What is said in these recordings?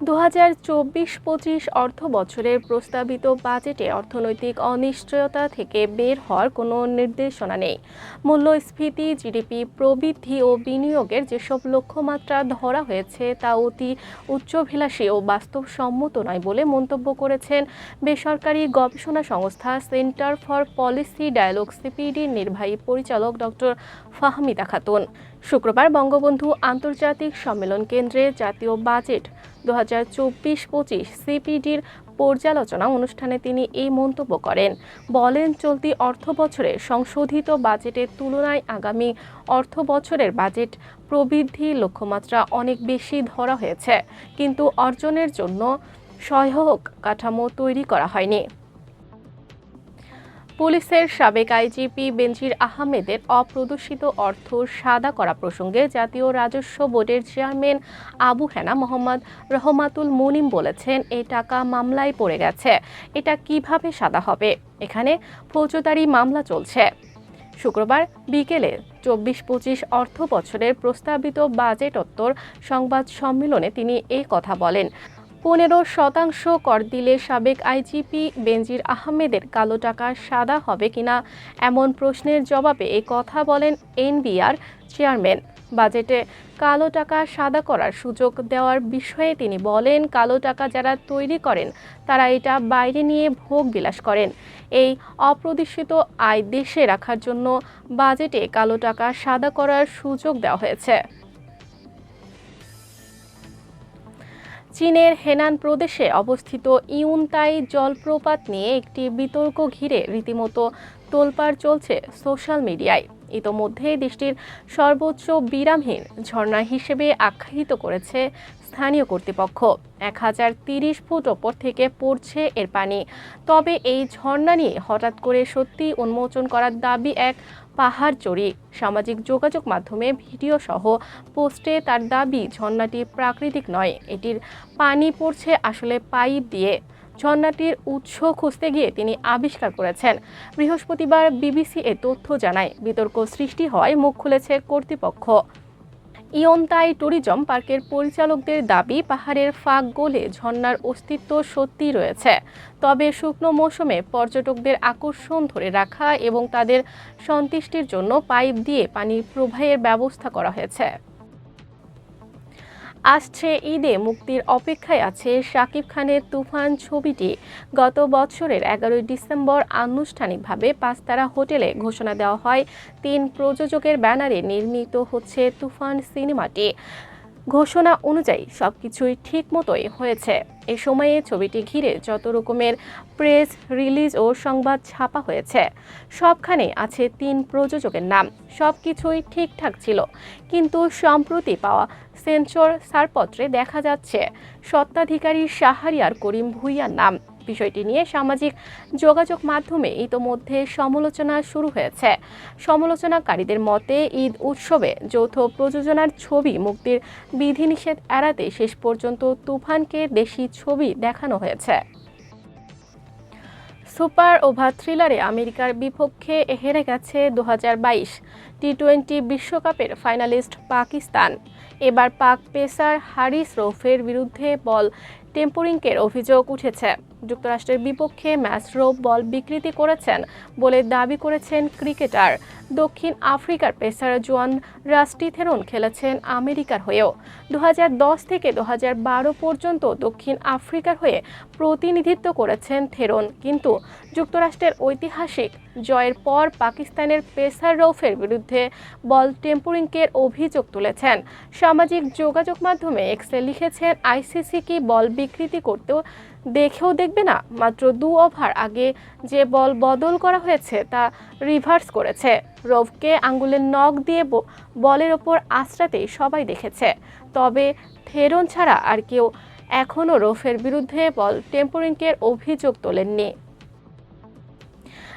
দু হাজার চব্বিশ পঁচিশ অর্থ বছরের প্রস্তাবিত বাজেটে অর্থনৈতিক অনিশ্চয়তা থেকে বের হওয়ার কোনো নির্দেশনা নেই। মূল্যস্ফীতি, জিডিপি প্রবৃদ্ধি ও বিনিয়োগের যেসব লক্ষ্যমাত্রা ধরা হয়েছে তা অতি উচ্চভিলাষী ও বাস্তবসম্মত নয় বলে মন্তব্য করেছেন বেসরকারি গবেষণা সংস্থা সেন্টার ফর পলিসি ডায়ালগ সিপিডির নির্বাহী পরিচালক ডক্টর ফাহমিদা খাতুন। শুক্রবার বঙ্গবন্ধু আন্তর্জাতিক সম্মেলন কেন্দ্রে জাতীয় বাজেট দু হাজার চব্বিশ পঁচিশ সিপিডির পর্যালোচনা অনুষ্ঠানে তিনি এই মন্তব্য করেন। বলেন, চলতি অর্থ বছরে সংশোধিত বাজেটের তুলনায় আগামী অর্থ বছরের বাজেট প্রবৃদ্ধি লক্ষ্যমাত্রা অনেক বেশি ধরা হয়েছে। কিন্তু অর্জনের জন্য সহায়ক কাঠামো তৈরি করা হয়নি। পুলিশের সাবেক আইজিপি বেনজির আহমেদের অপ্রদর্শিত অর্থ সাদা করা প্রসঙ্গে জাতীয় রাজস্ব বোর্ডের চেয়ারম্যান আবু হেনা মোহাম্মদ রহমাতুল মুনিম বলেছেন এই টাকা মামলায় পড়ে গেছে। এটা কীভাবে সাদা হবে? এখানে ফৌজদারি মামলা চলছে। শুক্রবার বিকেলে চব্বিশ পঁচিশ অর্থ বছরের প্রস্তাবিত বাজেটোত্তর সংবাদ সম্মেলনে তিনি এই কথা বলেন। পনেরো শতাংশ কর দিলে সাবেক আইজিপি বেনজির আহমেদের কালো টাকা সাদা হবে কিনা এমন প্রশ্নের জবাবে এই কথা বলেন এনবিআর চেয়ারম্যান। বাজেটে কালো টাকা সাদা করার সুযোগ দেওয়ার বিষয়ে তিনি বলেন, কালো টাকা যারা তৈরি করেন, তারা এটা বাইরে নিয়ে ভোগ বিলাস করেন। এই অপ্রদর্শিত আয় দেশে রাখার জন্য বাজেটে কালো টাকা সাদা করার সুযোগ দেওয়া হয়েছে। চীনের হেনান প্রদেশে অবস্থিত ইউনতাই জলপ্রপাত নিয়ে একটি বিতর্ক ঘিরে রীতিমতো তোলপাড় চলছে সোশ্যাল মিডিয়ায়। ইতোমধ্যে দেশটির সর্বোচ্চ বিরামহীন ঝর্ণা হিসেবে আখ্যায়িত করেছে স্থানীয় কর্তৃপক্ষ। এক হাজার তিরিশ ফুট ওপর থেকে পড়ছে এর পানি। তবে এই ঝর্ণা নিয়ে হঠাৎ করে সত্যি উন্মোচন করার দাবি এক পাহাড় চড়ি সামাজিক যোগাযোগ মাধ্যমে ভিডিও সহ পোস্টে তার দাবি, ঝর্ণাটি প্রাকৃতিক নয়, এটির পানি পড়ছে আসলে পাইপ দিয়ে। ঝর্ণাটির উৎস খুঁজতে গিয়ে তিনি আবিষ্কার করেছেন। বৃহস্পতিবার বিবিসি এ তথ্য জানায়, বিতর্ক সৃষ্টি হয় মুখ খুলেছে কর্তৃপক্ষ। ইয়ন্তাই ট্যুরিজম পার্কের পরিচালকদের দাবি, পাহাড়ের ফাঁক গোলে ঝর্ণার অস্তিত্ব সত্যি রয়েছে। তবে শুকনো মৌসুমে পর্যটকদের আকর্ষণ ধরে রাখা এবং তাদের সন্তুষ্টির জন্য পাইপ দিয়ে পানির প্রবাহের ব্যবস্থা করা হয়েছে। আসছে ঈদে মুক্তির অপেক্ষায় আছে শাকিব খানের তুফান ছবিটি। গত বছরের এগারোই ডিসেম্বর আনুষ্ঠানিকভাবে পাঁচতারা হোটেলে ঘোষণা দেওয়া হয়। তিন প্রযোজকের ব্যানারে নির্মিত হচ্ছে তুফান সিনেমাটি। ঘোষণা অনুযায়ী সব কিছুই ঠিক মতোই হয়েছে। এ সময়ে ছবিটি ঘিরে যত রকমের প্রেস রিলিজ ও সংবাদ ছাপা হয়েছে, সবখানে আছে তিন প্রযোজকের নাম। সব কিছুই ঠিকঠাক ছিল, কিন্তু সম্প্রতি পাওয়া সেন্সর ছাড়পত্রে দেখা যাচ্ছে সত্ত্বাধিকারী সাহারিয়ার করিম ভুইয়ার নাম। বিষয়টি নিয়ে সামাজিক যোগাযোগ মাধ্যমে ইতোমধ্যে সমালোচনা শুরু হয়েছে। সমালোচনাকারীদের মতে, ঈদ উৎসবে যৌথ প্রযোজনার ছবি মুক্তির বিধিনিষেধ এড়াতে শেষ পর্যন্ত তুফানকে দেশি ছবি দেখানো হয়েছে। সুপার ওভার থ্রিলারে আমেরিকার বিপক্ষে হেরে গেছে দু টি টোয়েন্টি বিশ্বকাপের ফাইনালিস্ট পাকিস্তান। এবার পাক পেসার হারিস রৌফের বিরুদ্ধে বল টেম্পোরিংকের অভিযোগ উঠেছে। যুক্তরাষ্ট্রের বিপক্ষে ম্যাচ রোপ বল বিকৃতি করেছেন বলে দাবি করেছেন ক্রিকেটার। দক্ষিণ আফ্রিকার পেসার জোয়ান রাস্টি থেরন খেলেছেন আমেরিকার হয়েও। দু হাজার দশ থেকে দু হাজার বারো পর্যন্ত দক্ষিণ আফ্রিকার হয়ে প্রতিনিধিত্ব করেছেন থেরন। কিন্তু যুক্তরাষ্ট্রের ঐতিহাসিক জয়ের পর পাকিস্তানের পেসার রৌফের বিরুদ্ধে বল টেম্পোরিংকের অভিযোগ তুলেছেন। সামাজিক যোগাযোগ মাধ্যমে এক্সে লিখেছেন আইসিসি কি বল বিকৃতি করতেও দেখেও দেখবে না। মাত্র দু ওভার আগে যে বল বদল করা হয়েছে, তা রিভার্স করেছে। রোভকে আঙ্গুলের নখ দিয়ে বলের ওপর আশ্রাতেই সবাই দেখেছে। তবে থেরন ছাড়া আর কেউ এখনও রোফের বিরুদ্ধে বল টেম্পোরিংকের অভিযোগ তোলেননি।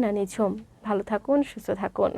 সুনাইনা নিঝুম ভালো থাকুন সুস্থ থাকুন।